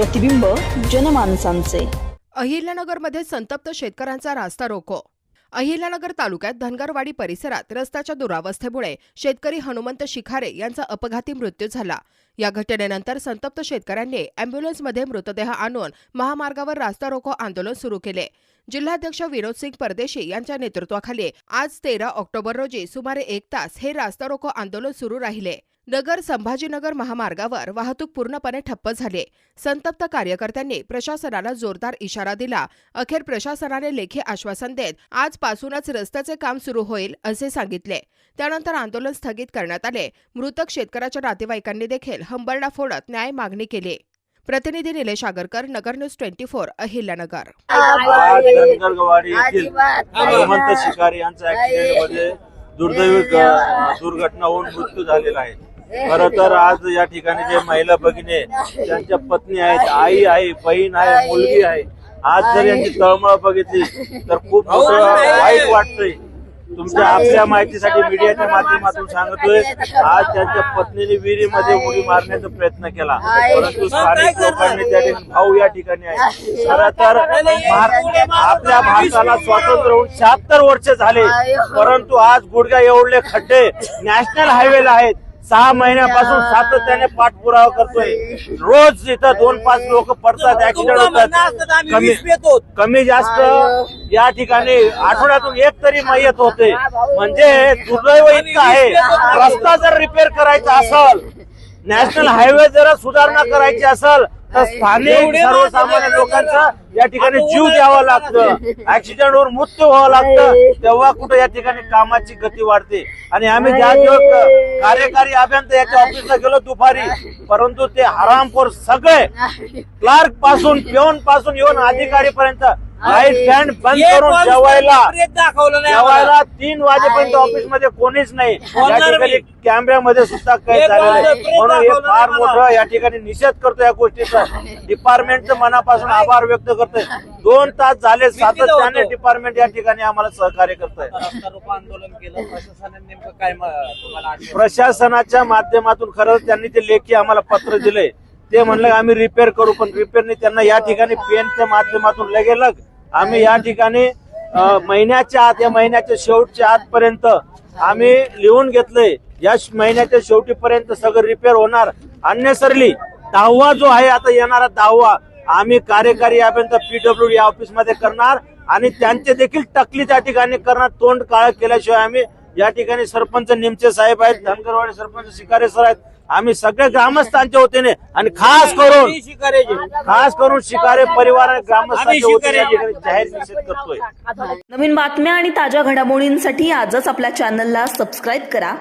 प्रतिबिंब जनमानसांचे. अहिल्यानगरमध्ये संतप्त शेतकऱ्यांचा रास्ता रोको. अहिल्यानगर तालुक्यात धनगरवाडी परिसरात रस्त्याच्या दुरावस्थेमुळे शेतकरी हनुमंत शिखारे यांचा अपघाती मृत्यू झाला. या घटनेनंतर संतप्त शेतकऱ्यांनी अँब्युलन्समध्ये मृतदेह आणून महामार्गावर रास्ता रोको आंदोलन सुरू केले. जिल्हाध्यक्ष विनोद सिंग परदेशी यांच्या नेतृत्वाखाली आज तेरा ऑक्टोबर रोजी सुमारे एक तास हे रास्ता रोको आंदोलन सुरू राहिले. नगर संभाजीनगर महामार्गावर वाहतूक पूर्णपणे ठप्प झाली. संतप्त कार्यकर्त्यांनी प्रशासनाला जोरदार इशारा दिला. अखेर प्रशासनाने लेखी आश्वासन देत आजपासूनच रस्त्याचे काम सुरू होईल असे सांगितले. त्यानंतर आंदोलन स्थगित करण्यात आले. मृतक शेतकऱ्याच्या नातेवाईकांनी देखील हंबरडा फोडत न्याय मागणी केली. प्रतिनिधी Nilesh Agarkar Nagar news twenty four Ahilyanagar. दुर्दैवी दुर्घटना होऊन मृत्यू झालेला आहे. खर तर आज या ठिकाणी जे महिला भगिनी त्यांच्या पत्नी आहेत आई आहे बहीण आहे मुलगी आहे. आज जर यांची तळमळ बघितली तर खूप मोठं वाईट वाटतंय. तुमच्या आपल्या माहितीसाठी मीडियाच्या माध्यमातून सांगतोय आज त्यांच्या पत्नीने विहिरीमध्ये उडी मारण्याचा प्रयत्न केला. परंतु स्थानिक लोकांनी त्या ठिकाणी भाऊ या ठिकाणी आहे. खरं तर आपल्या भारताला स्वातंत्र्य होऊन शहात्तर वर्ष झाले. परंतु आज गुडघ्या एवढले खड्डे नॅशनल हायवेला आहेत. सहा महिन्यापासून सातत्याने पाठपुरावा करतोय. रोज इथं दोन पाच लोक पडतात ऍक्सिडेंट होतात. कमी कमी जास्त या ठिकाणी आठवड्यातून एक तरी मयत होते. म्हणजे दुर्दैव इतकं आहे. रस्ता जर रिपेअर करायचा असेल नॅशनल हायवे जर सुधारणा करायची असेल तर स्थानिक सर्वसामान्य लोकांचा या ठिकाणी जीव द्यावा लागतं. ऍक्सिडेंट होऊन मृत्यू व्हावं लागतं. तेव्हा कुठे या ठिकाणी कामाची गती वाढते. आणि आम्ही ज्या दिवस कार्यकारी अभियंता याच्या ऑफिसला गेलो दुपारी परंतु ते हरामखोर सगळे क्लार्कपासून पिऊन पासून येऊन अधिकारी पर्यंत लाइट फॅन बंद करून जेवायला. दाखवलं नाही जेवायला तीन वाजेपर्यंत ऑफिसमध्ये कोणीच नाही. या ठिकाणी मी. कॅमेऱ्यामध्ये सुद्धा काही झालेलं नाही. म्हणून हे दाखवलं फार नाही मला. मोठं या ठिकाणी निषेध करतो या गोष्टीचा. डिपार्टमेंटचं मनापासून आभार व्यक्त करतोय. दोन तास झाले सातत्याने होतो. डिपार्टमेंट या ठिकाणी आम्हाला सहकार्य करतोय. रस्ता रोको आंदोलन केलं. प्रशासनाने नेमकं काय म- तुम्हाला आश्वासन प्रशासनाच्या माध्यमातून खरंच त्यांनी ते लेखी आम्हाला पत्र दिले ते म्हणलं आम्ही रिपेअर करू पण रिपेअरने त्यांना या ठिकाणी पेनच्या माध्यमातून लगेलग आम्ही या ठिकाणी महिन्याच्या आत या महिन्याच्या शेवटच्या आतपर्यंत आम्ही लिहून घेतले या श- महिन्याच्या शेवटीपर्यंत सगळं रिपेअर होणार. अन्यसरली दहावा जो आहे आता येणारा दहावा आम्ही कार्यकारी यापर्यंत पीडब्ल्यू या ऑफिसमध्ये करणार आणि त्यांचे देखील टकली त्या ठिकाणी करणार तोंड काळ केल्याशिवाय आम्ही या ठिकाणी सरपंच निमचे साहेब आहेत धनगरवाडी सरपंच शिकारे सर आहेत आम्ही सगळे ग्रामस्थांच्या वतीने आणि खास करून. खास करून शिकारे परिवार ग्रामस्थांच्या वतीने जाहीर निषेध करतोय. नवीन बातम्या आणि ताज्या घडामोडींसाठी आजच आपल्या चॅनलला सबस्क्राईब करा.